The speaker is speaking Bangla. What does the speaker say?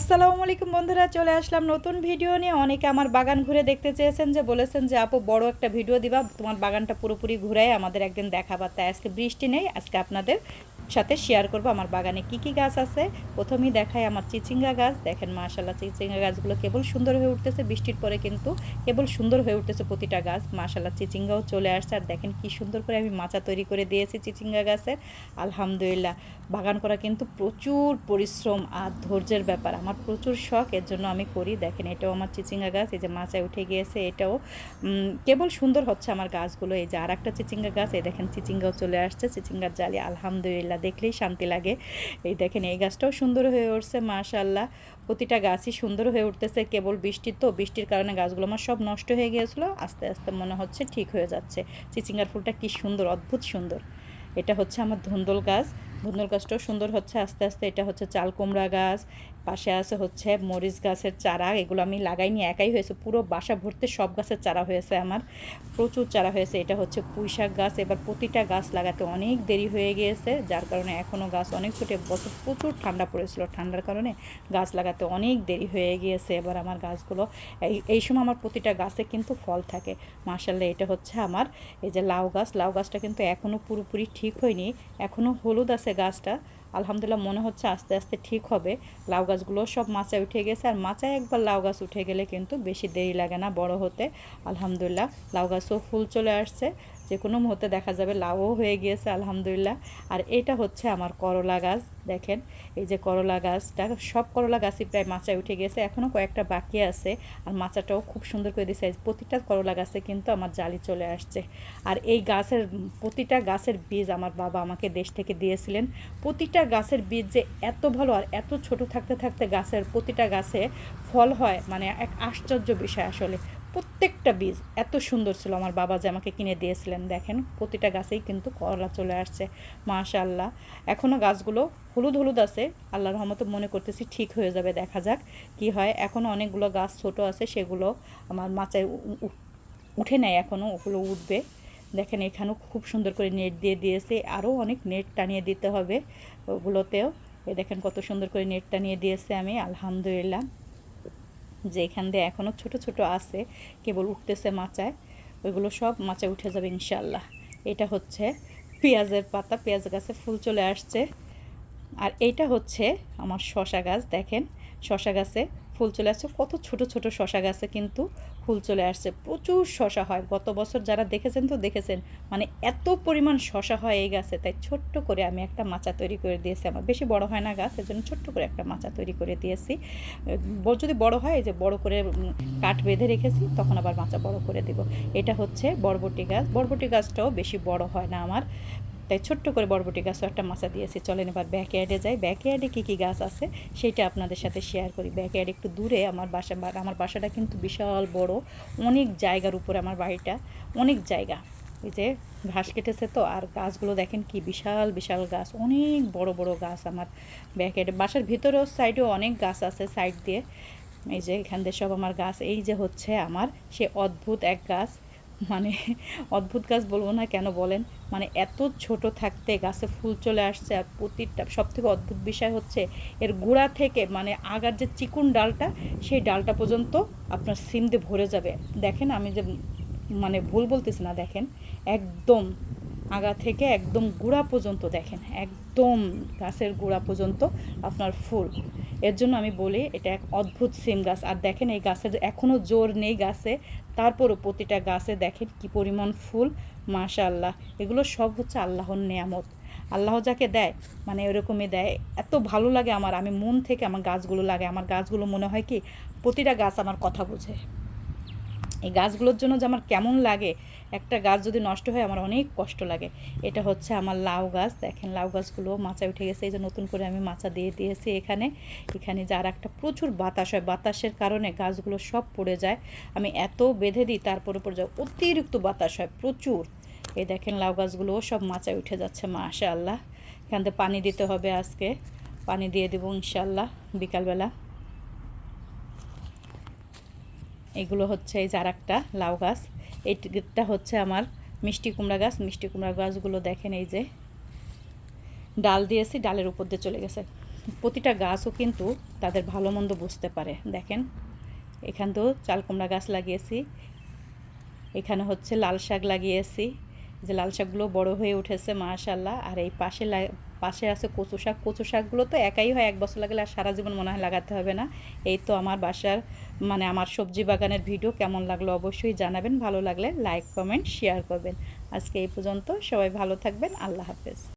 আসসালামু আলাইকুম বন্ধুরা, চলে আসলাম নতুন ভিডিও নিয়ে। অনেকে আমার বাগান ঘুরে দেখতে চেয়েছেন যে, বলেছেন যে, আপু, বড় একটা ভিডিও দিবা, তোমার বাগানটা পুরোপুরি ঘুরাই আমাদের একদিন দেখাবা। তাই আজকে বৃষ্টি নেই, আজকে আপনাদের সাথে শেয়ার করব আমার বাগানে কি কি গাছ আছে। প্রথমেই দেখায় আমার চিচিঙ্গা গাছ। দেখেন মাশাল্লাহ চিচিঙ্গা গাছগুলো কেবল সুন্দর হয়ে উঠতেছে। বৃষ্টির পরে কিন্তু কেবল সুন্দর হয়ে উঠতেছে প্রতিটা গাছ। মাশাল্লাহ চিচিঙ্গাও চলে আসছে। আর দেখেন কি সুন্দর করে আমি মাচা তৈরি করে দিয়েছি চিচিঙ্গা গাছের। আলহামদুলিল্লাহ, বাগান করা কিন্তু প্রচুর পরিশ্রম আর ধৈর্যের ব্যাপার। আমার প্রচুর শখ, এর জন্য আমি করি। দেখেন, এটাও আমার চিচিঙ্গা গাছ। এই যে মাচায় উঠে গিয়েছে, এটাও কেবল সুন্দর হচ্ছে আমার গাছগুলো। এই যে আর একটা চিচিঙ্গা গাছ, এই দেখেন, চিচিঙ্গাও চলে আসছে। চিচিঙ্গার জালি, আলহামদুলিল্লাহ দেখলেই শান্তি লাগে। এই দেখেন, এই গাছটাও সুন্দর হয়ে উঠছে মাশাল্লাহ প্রতিটা গাছই সুন্দর হয়ে উঠতেছে, কেবল বৃষ্টির তো। বৃষ্টির কারণে গাছগুলো আমার সব নষ্ট হয়ে গিয়েছিল, আস্তে আস্তে মনে হচ্ছে ঠিক হয়ে যাচ্ছে। চিচিঙ্গার ফুলটা কি সুন্দর, অদ্ভুত সুন্দর। এটা হচ্ছে আমার ধুন্দল গাছ। ধুন্দল গাছটাও সুন্দর হচ্ছে, আস্তে আস্তে। এটা হচ্ছে চাল কুমড়া গাছ পাশে আছে হচ্ছে মরিচ গাছের চারা, এগুলো আমি লাগাইনি, একাই হয়েছে, পুরো বাসা ভর্তি সব গাছের চারা হয়েছে আমার, প্রচুর চারা হয়েছে, এটা হচ্ছে পুঁই শাক গাছ, এবার প্রতিটা গাছ লাগাতে অনেক দেরি হয়ে গিয়েছে, যার কারণে এখনও গাছ অনেক ছোটো, বছর প্রচুর ঠান্ডা পড়েছিল, ঠান্ডার কারণে গাছ লাগাতে অনেক দেরি হয়ে গিয়েছে এবার আমার গাছগুলো, এই এই সময় আমার প্রতিটা গাছে কিন্তু ফল থাকে মার্শাল্লাহ এটা হচ্ছে আমার, এই যে লাউ গাছ, লাউ গাছটা কিন্তু এখনও পুরোপুরি ঠিক হয়নি এখনও হলুদ আছে গাছটা আলহামদুলিল্লাহ মনে হচ্ছে আস্তে আস্তে ঠিক হবে। লাউ গাছগুলো সব মাচায় উঠে গেছে। আর মাচায় একবার লাউ গাছ উঠে গেলে কিন্তু বেশি দেরি লাগে না বড় হতে। আলহামদুলিল্লাহ, লাউ গাছও ফুল চলে আসছে। যে কোনো মুহূর্তে দেখা যাবে লাউও হয়ে গিয়েছে, আলহামদুলিল্লাহ। আর এটা হচ্ছে আমার করলা গাছ, দেখেন। এই যে করলা গাছটা, সব করলা গাছই প্রায় মাচায় উঠে গেছে এখনও কয়েকটা বাকি আছে। আর মাচাটাও খুব সুন্দর করে দিয়েছে প্রতিটা করলা গাছে কিন্তু আমার জালি চলে আসছে। আর এই গাছের, প্রতিটা গাছের বীজ আমার বাবা আমাকে দেশ থেকে দিয়েছিলেন। প্রতিটা গাছের বীজ যে এত ভালো আর এত ছোট থাকতে থাকতে গাছের প্রতিটা গাছে ফল হয় মানে এক আশ্চর্য বিষয় আসলে। প্রত্যেকটা বীজ এত সুন্দর ছিল। আমার বাবা যে আমাকে কিনে দিয়েছিলেন, দেখেন প্রতিটা গাছেই কিন্তু করলা চলে আসছে মাশাল্লাহ এখনও গাছগুলো হলুদ হলুদ আছে, আল্লাহর রহমতে মনে করতেছি ঠিক হয়ে যাবে, দেখা যাক কি হয়। এখনও অনেকগুলো গাছ ছোট আছে, সেগুলো আমার মাচায় উঠে নেয় এখনও ওগুলো উঠবে। দেখেন এখানেও খুব সুন্দর করে নেট দিয়ে দিয়েছে আরও অনেক নেট টানিয়ে দিতে হবে ওগুলোতেও। এই দেখেন কত সুন্দর করে নেট টানিয়ে দিয়েছে আমি, আলহামদুলিল্লাহ। যে এখান দিয়ে এখনও ছোট ছোট আছে, কেবল উঠতেছে মাচায়, ওইগুলো সব মাচায় উঠে যাবে ইনশাল্লাহ এটা হচ্ছে পেঁয়াজের পাতা, পেঁয়াজ গাছে ফুল চলে আসছে। আর এইটা হচ্ছে আমার শশা গাছ, দেখেন শশা গাছে ফুল চলে আসছে। কত ছোট ছোট শশা গাছে কিন্তু ফুল চলে আসছে। প্রচুর শশা হয়। গত বছর যারা দেখেছেন তো দেখেছেন। মানে এত পরিমাণ শশা হয় এই গাছে। তাই ছোট্ট করে আমি একটা মাচা তৈরি করে দিয়েছি। আমার বেশি বড় হয় না গাছ, এজন্য ছোট্ট করে একটা মাচা তৈরি করে দিয়েছি। যদি বড় হয়, এই যে বড় করে কাঠ বেঁধে রেখেছি, তখন আবার মাচা বড় করে দিব। এটা হচ্ছে বরবটি গাছ। বরবটি গাছটাও বেশি বড় হয় না আমার। তাই ছোট্ট করে বরবটি গাছও একটা মাচা দিয়েছি। চলেন এবার ব্যাকয়ার্ডে যাই। ব্যাকয়ার্ডে কী কী গাছ আছে সেটা আপনাদের সাথে শেয়ার করি। ব্যাকয়ার্ড একটু দূরে আমার বাসা আমার বাসাটা কিন্তু বিশাল বড়। অনেক জায়গার উপরে আমার বাড়িটা। অনেক জায়গা। এই যে ঘাস কেটেছে তো, আর গাছগুলো দেখেন কি বিশাল বিশাল গাছ। অনেক বড় বড় গাছ আমার ব্যাকয়ার্ডে বাসার ভিতরেও সাইডেও অনেক গাছ আছে সাইড দিয়ে। এই যে এখান দিয়ে সব আমার গাছ। এই যে হচ্ছে আমার সে অদ্ভুত এক গাছ। মানে অদ্ভুত গাছ বলব না কেন বলেন? মানে এত ছোট থাকতে গাছে ফুল চলে আসছে আর প্রতিটা সব থেকে অদ্ভুত বিষয় হচ্ছে এর গোড়া থেকে মানে আগার যে চিকুন ডালটা, সেই ডালটা পর্যন্ত আপনার সিম দিয়ে ভরে যাবে। দেখেন আমি যে মানে ভুল বলতেছি না, দেখেন, একদম আগা থেকে একদম গোড়া পর্যন্ত দেখেন, একদম গাছের গোড়া পর্যন্ত আপনার ফুল। এর জন্য আমি বলি, এটা এক অদ্ভুত সিম গাছ। আর দেখেন এই গাছের এখনও জোর নেই গাছে। তারপরও প্রতিটা গাছে দেখেন কি পরিমাণ ফুল, মাশাআল্লাহ। এগুলো সব হচ্ছে আল্লাহর নেয়ামত। আল্লাহ যাকে দেয় মানে এরকমই দেয়। এত ভালো লাগে আমার, আমি মন থেকে আমার গাছগুলো লাগে। আমার গাছগুলো মনে হয় কি, প্রতিটা গাছ আমার কথা বোঝে। এই গাছগুলোর জন্য যে আমার কেমন লাগে, একটা গাছ যদি নষ্ট হয় আমার অনেক কষ্ট লাগে। এটা হচ্ছে আমার লাউ গাছ। দেখেন লাউ গাছগুলো মাচায় উঠে গেছে। এই যে নতুন করে আমি মাচা দিয়ে দিয়েছি এখানে। এখানে যার একটা প্রচুর বাতাস হয়। বাতাসের কারণে গাছগুলো সব পড়ে যায়। আমি এত বেঁধে দিই, তারপর উপর যায় অতিরিক্ত বাতাস হয় প্রচুর। এই দেখেন লাউ গাছগুলোও সব মাচায় উঠে যাচ্ছে মাশা আল্লাহ এখান থেকে পানি দিতে হবে আজকে। পানি দিয়ে দেবো ইনশাল্লাহ বিকালবেলা। এগুলো হচ্ছে এই যার একটা লাউ গাছ। এইটা হচ্ছে আমার মিষ্টি কুমড়া গাছ। মিষ্টি কুমড়া গাছগুলো দেখেন এই যে ডাল দিয়েছি, ডালের উপর দিয়ে চলে গেছে। প্রতিটা গাছও কিন্তু তাদের ভালো মন্দ বুঝতে পারে। দেখেন, এখান তো চাল কুমড়া গাছ লাগিয়েছি, এখানে হচ্ছে লাল শাক লাগিয়েছি। যে লাল শাকগুলো বড় হয়ে উঠেছে মাশাল্লাহ আর এই পাশে পাশে আছে কচু শাক। কচু শাকগুলো তো একাই হয়, এক বছর লাগলে আর সারা জীবন মনে হয় লাগাতে হবে না। এই তো আমার বাসার মানে আমার সবজি বাগানের ভিডিও। কেমন লাগল অবশ্যই জানাবেন। ভালো লাগলে লাইক, কমেন্ট, শেয়ার করবেন। আজকে এই পর্যন্ত। সবাই ভালো থাকবেন। আল্লাহ হাফেজ।